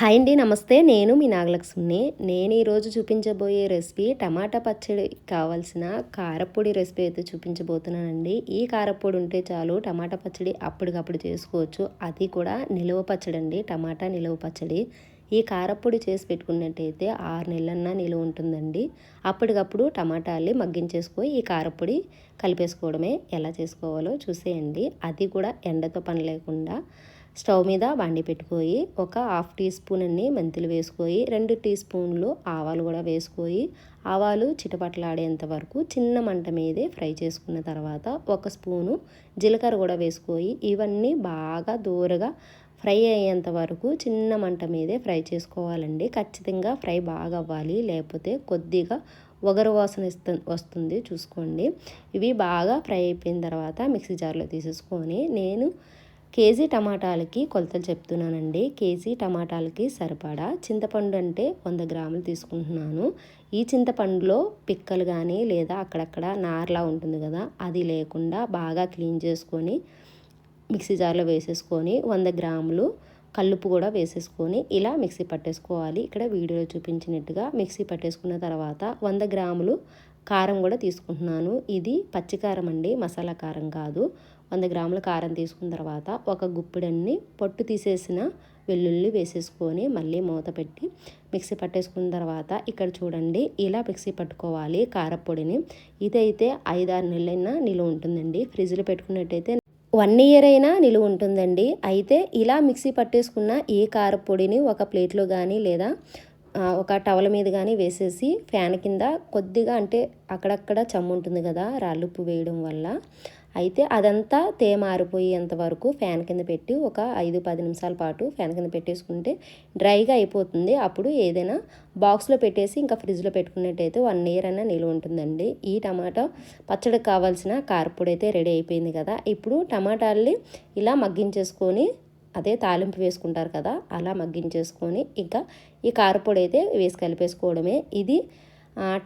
Hi అండి నమస్తే. నేను మీ నాగలక్ష్మిని నేను ఈరోజు చూపించబోయే రెసిపీ టమాటా పచ్చడి కావాల్సిన కారపొడి రెసిపీ అయితే చూపించబోతున్నానండి. ఈ కారపొడి ఉంటే చాలు టమాటా పచ్చడి అప్పటికప్పుడు చేసుకోవచ్చు. అది కూడా నిలువ పచ్చడి అండి టమాటా నిలువ పచ్చడి. ఈ కారపొడి చేసి పెట్టుకున్నట్టయితే ఆరు నెలలన్నా నిలువ ఉంటుందండి. అప్పటికప్పుడు టమాటాలు మగ్గించేసుకొని ఈ కారపొడి కలిపేసుకోవడమే. ఎలా చేసుకోవాలో చూసేయండి. అది కూడా ఎండతో పని లేకుండా. స్టవ్ మీద బండి పెట్టుకోయి ఒక హాఫ్ టీ స్పూన్ అన్ని మెంతులు వేసుకొని రెండు టీ స్పూన్లు ఆవాలు కూడా వేసుకొని ఆవాలు చిటపట్లాడేంత వరకు చిన్న మంట మీదే ఫ్రై చేసుకున్న తర్వాత ఒక స్పూను జీలకర్ర కూడా వేసుకోయి ఇవన్నీ బాగా దూరగా ఫ్రై అయ్యేంత వరకు చిన్న మంట మీదే ఫ్రై చేసుకోవాలండి. ఖచ్చితంగా ఫ్రై బాగా అవ్వాలి లేకపోతే కొద్దిగా ఒగరు వాసన ఇస్తు వస్తుంది చూసుకోండి. ఇవి బాగా ఫ్రై అయిపోయిన తర్వాత మిక్సీ జార్లో తీసేసుకొని నేను కేజీ టమాటాలకి కొలతలు చెప్తున్నానండి. కేజీ టమాటాలకి సరిపడా చింతపండు అంటే వంద గ్రాములు తీసుకుంటున్నాను. ఈ చింతపండులో పిక్కలు కానీ లేదా అక్కడక్కడ నార్లా ఉంటుంది కదా అది లేకుండా బాగా క్లీన్ చేసుకొని మిక్సీ జార్లో వేసేసుకొని వంద గ్రాములు కల్లుపు కూడా వేసేసుకొని ఇలా మిక్సీ పట్టేసుకోవాలి. ఇక్కడ వీడియోలో చూపించినట్టుగా మిక్సీ పట్టేసుకున్న తర్వాత వంద గ్రాములు కారం కూడా తీసుకుంటున్నాను. ఇది పచ్చికారం అండి మసాలా కారం కాదు. వంద గ్రాముల కారం తీసుకున్న తర్వాత ఒక గుప్పిడన్ని పొట్టు తీసేసిన వెల్లుల్లి వేసేసుకొని మళ్ళీ మూత పెట్టి మిక్సీ పట్టేసుకున్న తర్వాత ఇక్కడ చూడండి ఇలా మిక్సీ పట్టుకోవాలి కారపొడిని. ఇదైతే ఐదారు నెలలైనా నిలువ ఉంటుందండి. ఫ్రిడ్జ్లో పెట్టుకున్నట్టయితే వన్ ఇయర్ అయినా నిలువ ఉంటుందండి. అయితే ఇలా మిక్సీ పట్టేసుకున్న ఈ కారపొడిని ఒక ప్లేట్లో కానీ లేదా ఒక టవల మీద కానీ వేసేసి ఫ్యాన్ కింద కొద్దిగా అంటే అక్కడక్కడ చమ్ము ఉంటుంది కదా రాళ్ళుప్పు వేయడం వల్ల. అయితే అదంతా తేమారిపోయేంత వరకు ఫ్యాన్ కింద పెట్టి ఒక ఐదు పది నిమిషాల పాటు ఫ్యాన్ కింద పెట్టేసుకుంటే డ్రైగా అయిపోతుంది. అప్పుడు ఏదైనా బాక్స్లో పెట్టేసి ఇంకా ఫ్రిడ్జ్లో పెట్టుకున్నట్టయితే వన్ ఇయర్ అయినా నిలువ ఉంటుందండి. ఈ టమాటా పచ్చడికి కావాల్సిన కారపొడి అయితే రెడీ అయిపోయింది కదా. ఇప్పుడు టమాటాల్ని ఇలా మగ్గించేసుకొని అదే తాలింపు వేసుకుంటారు కదా అలా మగ్గించేసుకొని ఇంకా ఈ కారపొడి అయితే వేసి కలిపేసుకోవడమే. ఇది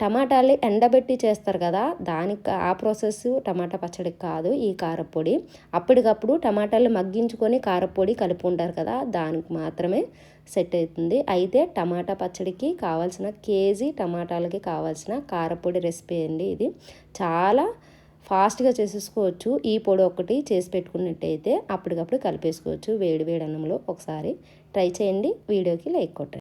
టమాటాలు ఎండబెట్టి చేస్తారు కదా దానికి ఆ ప్రాసెస్ టమాటా పచ్చడికి కాదు ఈ కారపొడి. అప్పటికప్పుడు టమాటాలు మగ్గించుకొని కారపొడి కలుపుకుంటారు కదా దానికి మాత్రమే సెట్ అవుతుంది. అయితే టమాటా పచ్చడికి కావాల్సిన కేజీ టమాటాలకి కావాల్సిన కారపొడి రెసిపీ అండి ఇది. చాలా ఫాస్ట్గా చేసేసుకోవచ్చు. ఈ పొడి ఒకటి చేసి పెట్టుకున్నట్టయితే అప్పటికప్పుడు కలిపేసుకోవచ్చు. వేడి వేడి అన్నంలో ఒకసారి ట్రై చేయండి. వీడియోకి లైక్ కొట్టండి.